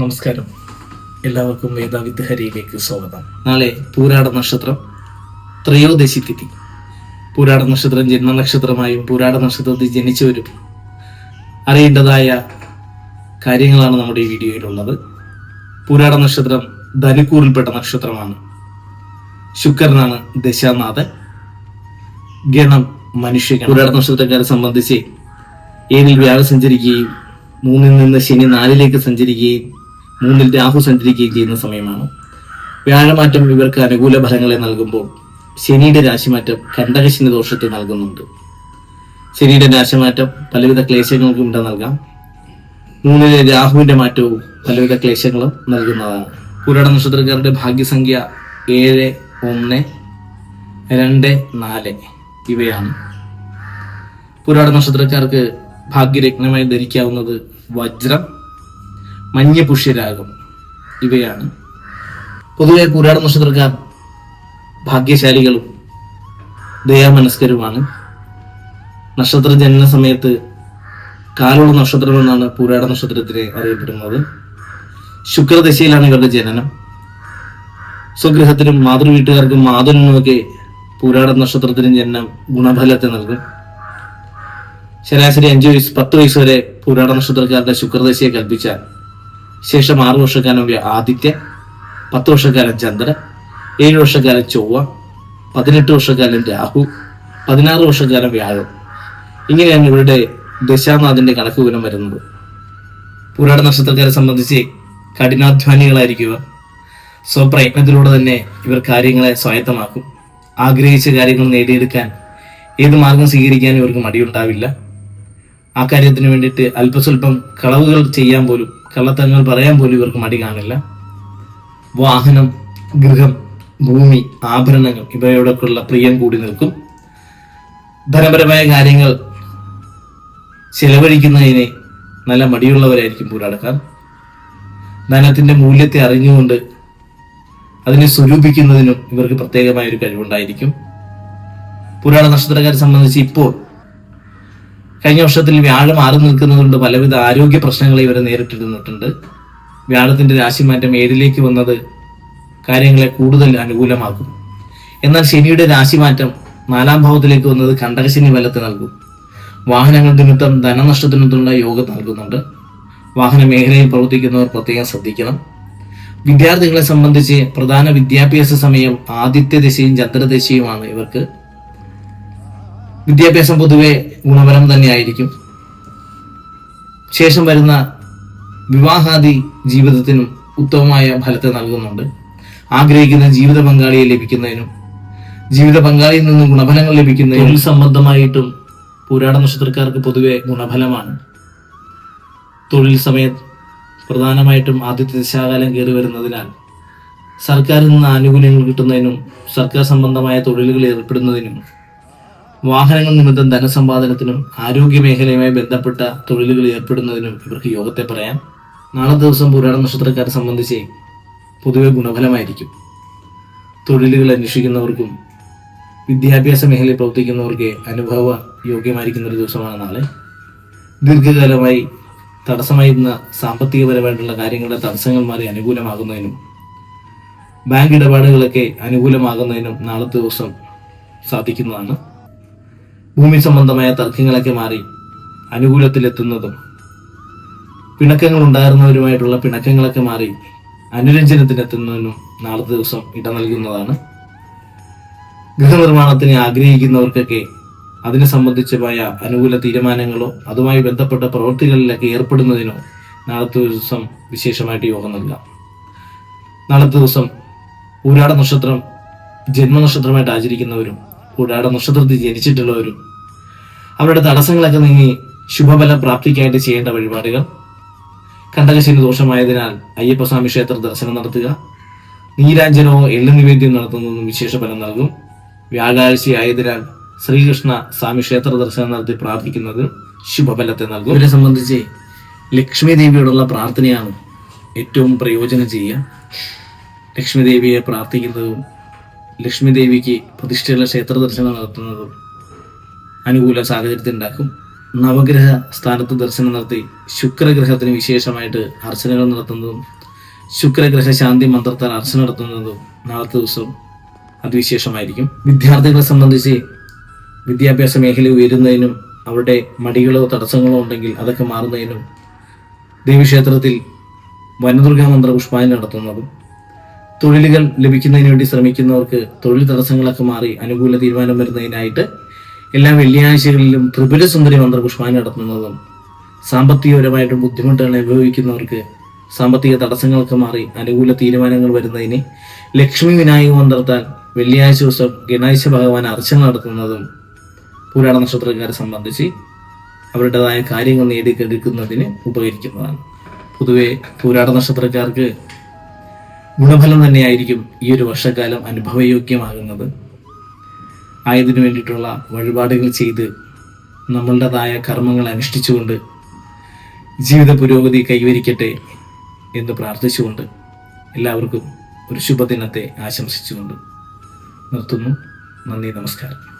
നമസ്കാരം. എല്ലാവർക്കും വേദാവിത്ത് ഹരിയിലേക്ക് സ്വാഗതം. നാളെ പൂരാട നക്ഷത്രം ത്രയോദശി തിഥി. പൂരാട നക്ഷത്രം ജന്മനക്ഷത്രമായും പൂരാട നക്ഷത്രത്തിൽ ജനിച്ചവരും അറിയേണ്ടതായ കാര്യങ്ങളാണ് നമ്മുടെ ഈ വീഡിയോയിലുള്ളത്. പൂരാട നക്ഷത്രം ധനുക്കൂറിൽപ്പെട്ട നക്ഷത്രമാണ്. ശുക്രനാണ് ദശാനാഥൻ. ഗണം മനുഷ്യ പൂരാട നക്ഷത്രക്കാരെ സംബന്ധിച്ച് ഏഴിൽ വ്യാഴം സഞ്ചരിക്കുകയും മൂന്നിൽ നിന്ന് ശനി നാലിലേക്ക് സഞ്ചരിക്കുകയും മൂന്നിൽ രാഹു സഞ്ചരിക്കുകയും ചെയ്യുന്ന സമയമാണ്. വ്യാഴമാറ്റം ഇവർക്ക് അനുകൂല ഫലങ്ങളെ നൽകുമ്പോൾ ശനിയുടെ രാശിമാറ്റം കണ്ടകശിന് ദോഷത്തെ നൽകുന്നുണ്ട്. ശനിയുടെ രാശിമാറ്റം പലവിധ ക്ലേശങ്ങൾക്കും ഇവിടെ നൽകാം. മൂന്നിലെ രാഹുവിന്റെ മാറ്റവും പലവിധ ക്ലേശങ്ങളും നൽകുന്നതാണ്. പുരാട നക്ഷത്രക്കാരുടെ ഭാഗ്യസംഖ്യ ഏഴ് ഒന്ന് രണ്ട് നാല് ഇവയാണ്. പുരാട നക്ഷത്രക്കാർക്ക് ഭാഗ്യരത്നമായി ധരിക്കാവുന്നത് വജ്രം മഞ്ഞ പുഷ്യരാഗം ഇവയാണ് പൊതുവെ പുരാട നക്ഷത്രക്കാർ ഭാഗ്യശാലികളും ദയാമനസ്കരുമാണ്. നക്ഷത്ര ജനന സമയത്ത് കാലുള്ള നക്ഷത്രം എന്നാണ് പുരാട നക്ഷത്രത്തിനെ അറിയപ്പെടുന്നത്. ശുക്രദശയിലാണ് ഇവരുടെ ജനനം. സ്വഗൃഹത്തിനും മാതൃവീട്ടുകാർക്കും മാതുലിനുമൊക്കെ പൂരാട നക്ഷത്രത്തിന് ജനനം ഗുണഫലത്തെ നൽകും. ശരാശരി അഞ്ചു വയസ്സ് പത്ത് വയസ്സ് വരെ പൂരാട നക്ഷത്രക്കാരുടെ ശുക്രദശയെ കൽപ്പിച്ചാൽ ശേഷം ആറു വർഷക്കാലം ആദിത്യ പത്ത് വർഷക്കാലം ചന്ദ്രൻ ഏഴ് വർഷക്കാലം ചൊവ്വ പതിനെട്ട് വർഷക്കാലം രാഹു പതിനാറ് വർഷക്കാലം വ്യാഴം. ഇങ്ങനെയാണ് ഇവരുടെ ദശാനാഥിന്റെ കണക്ക് വിവരം വരുന്നത്. പുരാട നക്ഷത്രക്കാരെ സംബന്ധിച്ച് കഠിനാധ്വാനികളായിരിക്കും ഇവർ സ്വപ്രയത്നത്തിലൂടെ തന്നെ ഇവർ കാര്യങ്ങളെ സ്വായത്തമാക്കും. ആഗ്രഹിച്ച കാര്യങ്ങൾ നേടിയെടുക്കാൻ ഏത് മാർഗം സ്വീകരിക്കാനും ഇവർക്ക് മടിയുണ്ടാവില്ല. ആ കാര്യത്തിന് വേണ്ടിയിട്ട് അല്പസ്വല്പം കളവുകൾ ചെയ്യാൻ പോലും കള്ളത്തങ്ങൾ പറയാൻ പോലും ഇവർക്ക് മടി കാണില്ല. വാഹനം ഗൃഹം ഭൂമി ആഭരണങ്ങൾ ഇവയോടൊക്കെയുള്ള പ്രിയം കൂടി നിൽക്കും. ധനപരമായ കാര്യങ്ങൾ ചെലവഴിക്കുന്നതിന് നല്ല മടിയുള്ളവരായിരിക്കും പൂരാടക്കാർ ധനത്തിന്റെ മൂല്യത്തെ അറിഞ്ഞുകൊണ്ട് അതിനെ സ്വരൂപിക്കുന്നതിനും ഇവർക്ക് പ്രത്യേകമായ ഒരു കഴിവുണ്ടായിരിക്കും. പുരാണ നക്ഷത്രക്കാരെ സംബന്ധിച്ച് ഇപ്പോൾ കഴിഞ്ഞ വർഷത്തിൽ വ്യാഴം മാറി നിൽക്കുന്നതുകൊണ്ട് പലവിധ ആരോഗ്യ പ്രശ്നങ്ങളെ ഇവരെ നേരിട്ടിരുന്നിട്ടുണ്ട്. വ്യാഴത്തിന്റെ രാശിമാറ്റം ഏഴിലേക്ക് വന്നത് കാര്യങ്ങളെ കൂടുതൽ അനുകൂലമാക്കും. എന്നാൽ ശനിയുടെ രാശിമാറ്റം നാലാം ഭാവത്തിലേക്ക് വന്നത് കണ്ടകശനി ഫലത്തെ നൽകും. വാഹനങ്ങൾ നിമിത്തം ധനനഷ്ടത്തിനുള്ള യോഗം നൽകുന്നുണ്ട്. വാഹന മേഖലയിൽ പ്രവർത്തിക്കുന്നവർ പ്രത്യേകം ശ്രദ്ധിക്കണം. വിദ്യാർത്ഥികളെ സംബന്ധിച്ച് പ്രധാന വിദ്യാഭ്യാസ സമയം ആദിത്യ ദശയും ചന്ദ്രദശയുമാണ് ഇവർക്ക്. വിദ്യാഭ്യാസം പൊതുവെ ഗുണപരം തന്നെയായിരിക്കും. ശേഷം വരുന്ന വിവാഹാദി ജീവിതത്തിനും ഉത്തമമായ ഫലത്തെ നൽകുന്നുണ്ട്. ആഗ്രഹിക്കുന്ന ജീവിത പങ്കാളിയെ ലഭിക്കുന്നതിനും ജീവിത പങ്കാളിയിൽ നിന്നും ഗുണഫലങ്ങൾ ലഭിക്കുന്നതിനും തൊഴിൽ സംബന്ധമായിട്ടും പൂരാട നക്ഷത്രക്കാർക്ക് പൊതുവെ ഗുണഫലമാണ്. തൊഴിൽ സമയത്ത് പ്രധാനമായിട്ടും ആദ്യത്തെ ദിശാകാലം കയറി വരുന്നതിനാൽ സർക്കാരിൽ നിന്ന് ആനുകൂല്യങ്ങൾ കിട്ടുന്നതിനും സർക്കാർ സംബന്ധമായ തൊഴിലുകൾ ഏർപ്പെടുന്നതിനും വാഹനങ്ങൾ നിമിത്തം ധനസമ്പാദനത്തിനും ആരോഗ്യ മേഖലയുമായി ബന്ധപ്പെട്ട തൊഴിലുകൾ ഏർപ്പെടുന്നതിനും ഇവർക്ക് യോഗത്തെ പറയാം. നാളെ ദിവസം പുരാണ നക്ഷത്രക്കാരെ സംബന്ധിച്ച് പൊതുവെ ഗുണഫലമായിരിക്കും. തൊഴിലുകൾ അന്വേഷിക്കുന്നവർക്കും വിദ്യാഭ്യാസ മേഖലയിൽ പ്രവർത്തിക്കുന്നവർക്ക് അനുഭവ യോഗ്യമായിരിക്കുന്ന ഒരു ദിവസമാണ് നാളെ. ദീർഘകാലമായി തടസ്സമായിരുന്ന സാമ്പത്തികപരമായിട്ടുള്ള കാര്യങ്ങളുടെ തടസ്സങ്ങൾ മാറി അനുകൂലമാകുന്നതിനും ബാങ്ക് ഇടപാടുകളൊക്കെ അനുകൂലമാകുന്നതിനും നാളത്തെ ദിവസം സാധിക്കുന്നതാണ്. ഭൂമി സംബന്ധമായ തർക്കങ്ങളൊക്കെ മാറി അനുകൂലത്തിലെത്തുന്നതും പിണക്കങ്ങൾ ഉണ്ടായിരുന്നവരുമായിട്ടുള്ള പിണക്കങ്ങളൊക്കെ മാറി അനുരഞ്ജനത്തിനെത്തുന്നതിനും നാളത്തെ ദിവസം ഇട നൽകുന്നതാണ്. ഗൃഹനിർമ്മാണത്തിന് ആഗ്രഹിക്കുന്നവർക്കൊക്കെ അതിനെ സംബന്ധിച്ചമായ അനുകൂല തീരുമാനങ്ങളോ അതുമായി ബന്ധപ്പെട്ട പ്രവൃത്തികളിലൊക്കെ ഏർപ്പെടുന്നതിനോ നാളത്തെ ദിവസം വിശേഷമായിട്ട് യോഗം നൽകാം. നാളത്തെ ദിവസം ഊരാട നക്ഷത്രം ജന്മനക്ഷത്രമായിട്ട് ആചരിക്കുന്നവരും ഊരാട നക്ഷത്രത്തിൽ ജനിച്ചിട്ടുള്ളവരും അവരുടെ തടസ്സങ്ങളൊക്കെ നീങ്ങി ശുഭഫലം പ്രാപ്തിക്കായിട്ട് ചെയ്യേണ്ട വഴിപാടുകൾ. കണ്ടകശനി ദോഷമായതിനാൽ അയ്യപ്പസ്വാമി ക്ഷേത്ര ദർശനം നടത്തുക. നീരാഞ്ജനോ എള്ളു നിവേദ്യം നടത്തുന്നതും വിശേഷ ഫലം നൽകും. വ്യാഴാഴ്ച ആയതിനാൽ ശ്രീകൃഷ്ണ സ്വാമി ക്ഷേത്ര ദർശനം നടത്തി പ്രാർത്ഥിക്കുന്നത് ശുഭഫലത്തെ നൽകും. ഇവരെ സംബന്ധിച്ച് ലക്ഷ്മി ദേവിയോടുള്ള പ്രാർത്ഥനയാണ് ഏറ്റവും പ്രയോജനം ചെയ്യുക. ലക്ഷ്മി ദേവിയെ പ്രാർത്ഥിക്കുന്നതും ലക്ഷ്മി ദേവിക്ക് പ്രതിഷ്ഠയുള്ള ക്ഷേത്ര ദർശനം നടത്തുന്നതും അനുകൂല സാഹചര്യത്തിൽ ഉണ്ടാക്കും. നവഗ്രഹ സ്ഥാനത്ത് ദർശനം നടത്തി ശുക്രഗ്രഹത്തിന് വിശേഷമായിട്ട് അർച്ചനകൾ നടത്തുന്നതും ശുക്രഗ്രഹ ശാന്തി മന്ത്രത്താൽ അർച്ചന നടത്തുന്നതും നാളത്തെ ദിവസം അതിവിശേഷമായിരിക്കും. വിദ്യാർത്ഥികളെ സംബന്ധിച്ച് വിദ്യാഭ്യാസ മേഖല ഉയരുന്നതിനും അവരുടെ മടികളോ തടസ്സങ്ങളോ ഉണ്ടെങ്കിൽ അതൊക്കെ മാറുന്നതിനും ദേവീക്ഷേത്രത്തിൽ വനദുർഗാ മന്ത്ര പുഷ്പാഞ്ജലി നടത്തുന്നതും തൊഴിലുകൾ ലഭിക്കുന്നതിന് വേണ്ടി ശ്രമിക്കുന്നവർക്ക് തൊഴിൽ തടസ്സങ്ങളൊക്കെ മാറി അനുകൂല തീരുമാനം വരുന്നതിനായിട്ട് എല്ലാ വെള്ളിയാഴ്ചകളിലും ത്രിപുര സുന്ദരി മന്ത്ര പുഷ്പാഞ്ജലി നടത്തുന്നതും സാമ്പത്തികപരമായിട്ട് ബുദ്ധിമുട്ടുകൾ അനുഭവിക്കുന്നവർക്ക് സാമ്പത്തിക തടസ്സങ്ങളൊക്കെ മാറി അനുകൂല തീരുമാനങ്ങൾ വരുന്നതിന് ലക്ഷ്മി വിനായക മന്ത്രത്താൽ വെള്ളിയാഴ്ച ദിവസം ഗണേശ ഭഗവാൻ അർച്ചന നടത്തുന്നതും പുരാണ നക്ഷത്രക്കാരെ സംബന്ധിച്ച് അവരുടേതായ കാര്യങ്ങൾ നേടിക്കെടുക്കുന്നതിന് ഉപകരിക്കുന്നതാണ്. പൊതുവെ പുരാണ നക്ഷത്രക്കാർക്ക് ഗുണഫലം തന്നെയായിരിക്കും ഈ ഒരു വർഷക്കാലം അനുഭവയോഗ്യമാകുന്നത്. ആയതിനു വേണ്ടിയിട്ടുള്ള വഴിപാടുകൾ ചെയ്ത് നമ്മളുടേതായ കർമ്മങ്ങൾ അനുഷ്ഠിച്ചുകൊണ്ട് ജീവിത പുരോഗതി കൈവരിക്കട്ടെ എന്ന് പ്രാർത്ഥിച്ചുകൊണ്ട് എല്ലാവർക്കും ഒരു ശുഭദിനത്തെ ആശംസിച്ചുകൊണ്ട് നിർത്തുന്നു. നന്ദി നമസ്കാരം.